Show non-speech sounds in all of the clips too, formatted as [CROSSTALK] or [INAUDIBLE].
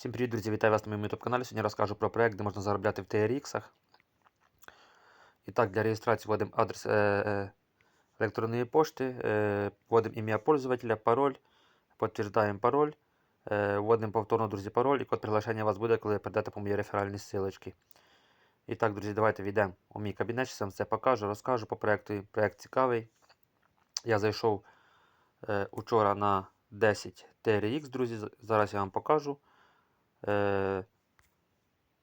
Всім привіт, друзі! Вітаю вас на моєму YouTube каналі. Сьогодні розкажу про проект, де можна заробляти в TRX. І так, для реєстрації вводимо адрес е, е, електронної пошти, е, вводимо ім'я пользователя, пароль, підтверждаємо пароль, вводимо повторно, друзі, пароль і код приглашення вас буде, коли перейдете по моїй реферальній ссылочці. І так, друзі, давайте війдемо у мій кабінет, зараз вам це покажу, розкажу по проекту. Проект цікавий. Я зайшов учора на 10 TRX, друзі. Зараз я вам покажу. Е,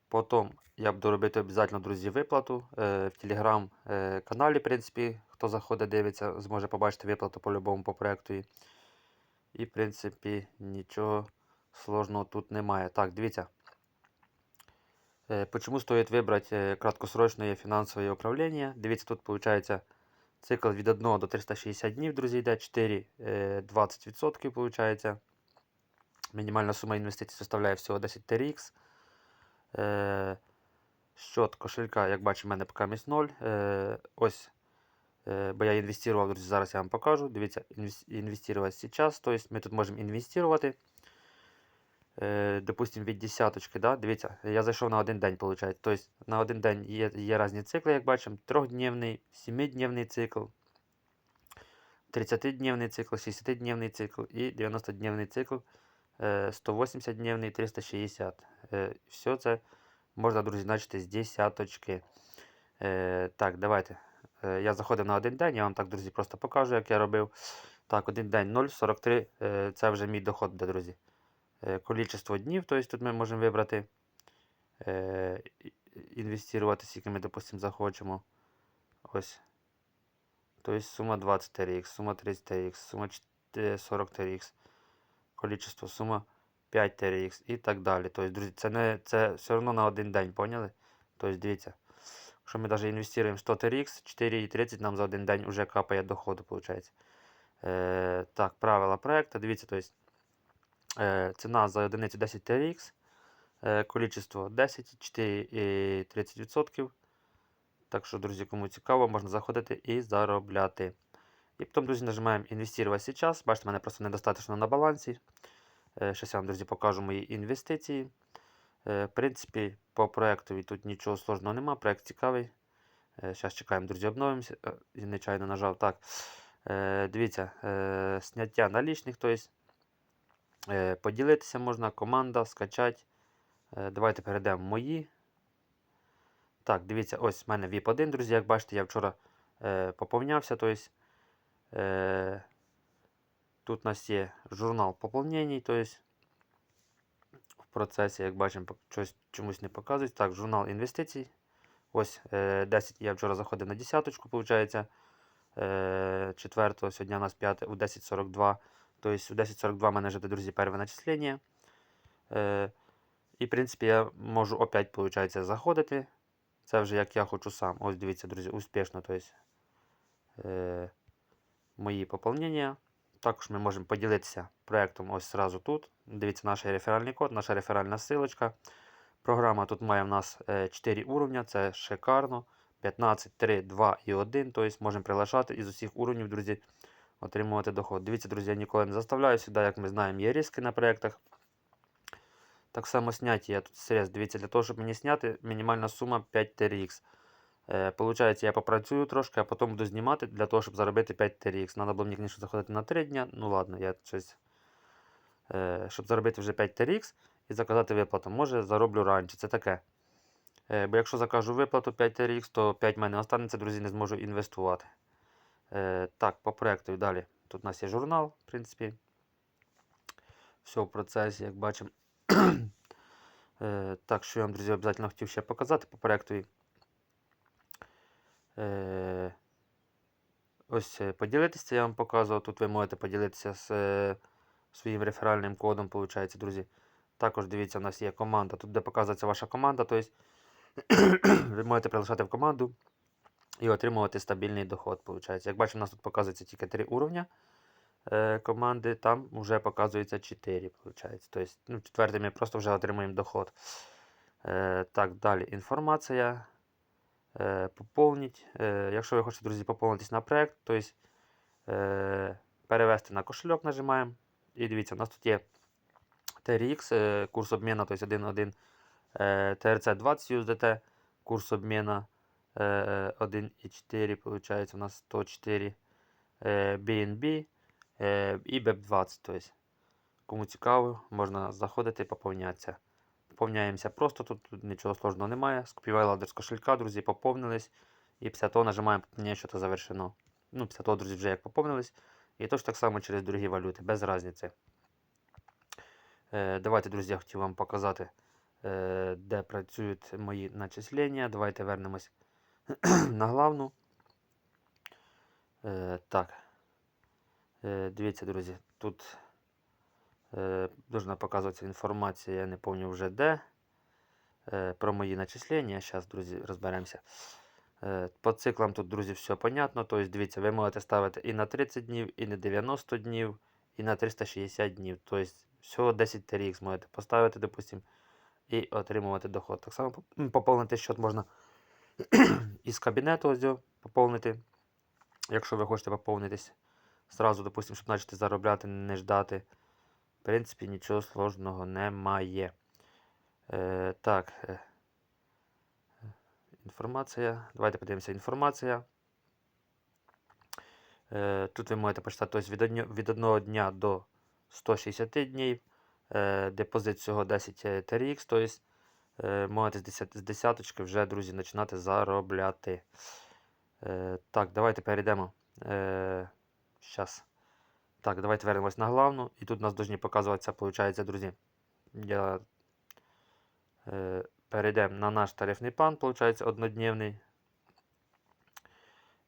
Потім я буду робити обов'язково, друзі, виплату е, в телеграм-каналі, в принципі, хто заходить, дивиться, зможе побачити виплату по-любому по проекту. І, в принципі, нічого сложного тут немає. Так, дивіться. Е, Почему стоїть вибрати е, краткосрочне фінансове управління? Дивіться, тут виходить цикл від 1 до 360 днів, друзі, йде 4, е, 20% виходить. Мінімальна сума інвестицій составляє всього 10 TRX. Е, Щот кошелька, як бачимо, в мене поки місць 0. Е, ось, е, бо я інвестував, друзі, зараз я вам покажу. Дивіться, інвестувати зараз. Тобто ми тут можемо інвестувати. Е, допустим, від десяточки, да? дивіться, я зайшов на один день, виходить. Тобто на один день є, є різні цикли, як бачимо, трьохдневний, 7-дневний цикл, 30-дневний цикл, 60-дневний цикл і 90-дневний цикл. 180-дневний, 360. Е, Все це можна, друзі, значити з десяточки. Е, Так, давайте. Е, Я заходив на один день, я вам так, друзі, просто покажу, як я робив. Так, один день 0,43. Це вже мій доход, буде, друзі. Количество днів, тобто тут ми можемо вибрати. Інвестувати, скільки ми, допустимо, захочемо. Ось. Тобто сума 20 TRX, сума 30 TRX, сума 40 TRX количество сума 5 TRX і так далі. Тобто, друзі, це не це все одно на один день, поняли? Тобто, дивіться, якщо ми навіть інвестуємо 100 TRX, 4,30 нам за один день вже капає доходу, виходить. Е, так, правила проекту, дивіться, тобто, е, ціна за одиницю 10 TRX, е, количество 10, 4,30%. Так що, друзі, кому цікаво, можна заходити і заробляти. І потім, друзі, нажимаємо «Інвестувати сейчас». Бачите, в мене просто недостатньо на балансі. Зараз я вам, друзі, покажу мої інвестиції. В принципі, по проєкту тут нічого сложного нема. Проєкт цікавий. Зараз чекаємо, друзі, обновимося. Нечайно нажав. Так. Дивіться, зняття налічних. Тобто, поділитися можна, команда, скачати. Давайте перейдемо в мої. Так, дивіться, ось в мене VIP 1, друзі. Як бачите, я вчора поповнявся. Тобто, Е, Тут у нас є журнал поповнень, тобто в процесі, як бачимо, щось чомусь не показують. Так, журнал інвестицій. Ось 10 е, я вчора заходив на десяточку, виходить. 4 сьогодні у нас 5 у 10.42. Тобто у 10.42 мене вже, друзі, перше начислення. І, в принципі, я можу опять, виходить, заходити. Це вже як я хочу сам. Ось дивіться, друзі, успішно. Тобто, мої поповнення. Також ми можемо поділитися проєктом ось сразу тут. Дивіться наш реферальний код, наша реферальна ссылочка. Програма тут має в нас 4 уровня, це шикарно. 15, 3, 2 і 1. Тобто можемо приглашати із усіх уровнів, друзі, отримувати доход. Дивіться, друзі, я ніколи не заставляю сюди, як ми знаємо, є риски на проєктах. Так само зняття я тут средств. Дивіться, для того, щоб мені зняти, мінімальна сума 5 TRX. Е, Получається, я попрацюю трошки, а потім буду знімати для того, щоб заробити 5 TRX. Треба було мені, звісно, заходити на 3 дні. Ну ладно, я щось. Е, щоб заробити вже 5 TRX і заказати виплату. Може зароблю раніше. Це таке. Е, бо якщо закажу виплату 5 TRX, то 5 в мене останеться, друзі, не зможу інвестувати. Так, по проєкту далі. Тут у нас є журнал, в принципі. Все в процесі, як бачимо. [CLEARS THROAT] Так, що я вам, друзі, обов'язково хотів ще показати по проєкту. Е, ось е, поділитися, я вам показував. Тут ви можете поділитися з е, своїм реферальним кодом, виходить, друзі. Також дивіться, у нас є команда. Тут де показується ваша команда. Тобто [CLEARS THROAT] ви можете прилишати в команду і отримувати стабільний доход. Виходить. Як бачимо, у нас тут показується тільки 3 уровня команди, там вже показується 4. Виходить. Тобто, ну, четвертий ми просто вже отримуємо доход. Так, далі інформація. Е, поповніть. Е, якщо ви хочете, друзі, поповнитись на проєкт, то е, перевести на кошельок нажимаємо. І дивіться, у нас тут є TRX, е, курс обміну, тобто 1.1 е, TRC 20 USDT, курс обміну е, 1.4, получается у нас 104 е, BNB і BEP20. Тобто, кому цікаво, можна заходити і поповнятися. Поповняємося просто, тут, нічого сложного немає. Скопівали адрес кошелька, друзі, поповнились. І після того нажимаємо поповнення, що то завершено. Ну, після того, друзі, вже як поповнились. І точно так само через другі валюти, без різниці. Е, давайте, друзі, я хотів вам показати, е, де працюють мої начислення. Давайте вернемось [CLEARS THROAT] на главну. Е, так. Е, дивіться, друзі, тут е, должна показуватися інформація, я не пам'ятаю вже де. Е, про мої начислення. Зараз, друзі, розберемося. Е, По циклам тут, друзі, все понятно. Тобто, дивіться, ви можете ставити і на 30 днів, і на 90 днів, і на 360 днів. Тобто, всього 10 TRX можете поставити, допустим, і отримувати доход. Так само поповнити счет можна [CLEARS THROAT] із кабінету ось його. Якщо ви хочете поповнитись зразу, допустим, щоб почати заробляти, не ждати. В принципі, нічого сложного немає. Е, так. е, Інформація. Давайте подивимося. Інформація. Е, тут ви можете почитати тобто, від, одні- від одного дня до 160 днів. Е, депозит всього 10 TRX. Тобто е, можете з, 10, з десяточки вже, друзі, починати заробляти. Е, так, давайте перейдемо. Е, щас. Так, давайте вернемось на главну. І тут у нас повинні показуватися, виходить, друзі. Я е, перейдемо на наш тарифний план, виходить, однодневний.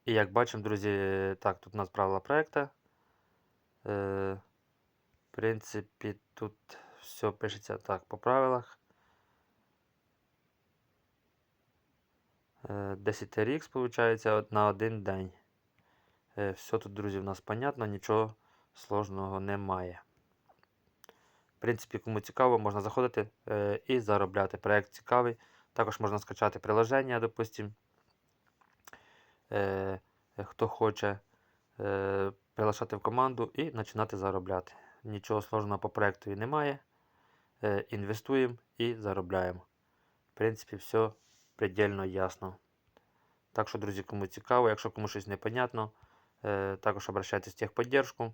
І як бачимо, друзі, так, тут у нас правила проекту. Е, в принципі, тут все пишеться так по правилах. Е, 10 RX, виходить, на один день. Е, все тут, друзі, в нас понятно, нічого сложного немає. В принципі, кому цікаво, можна заходити е, і заробляти. Проект цікавий. Також можна скачати приложення, допустим. Е, хто хоче е, приглашати в команду і починати заробляти. Нічого сложного по проекту немає. Е, інвестуємо і заробляємо. В принципі, все предельно ясно. Так що, друзі, кому цікаво, якщо комусь щось непонятно, також обращайтесь в техподдержку.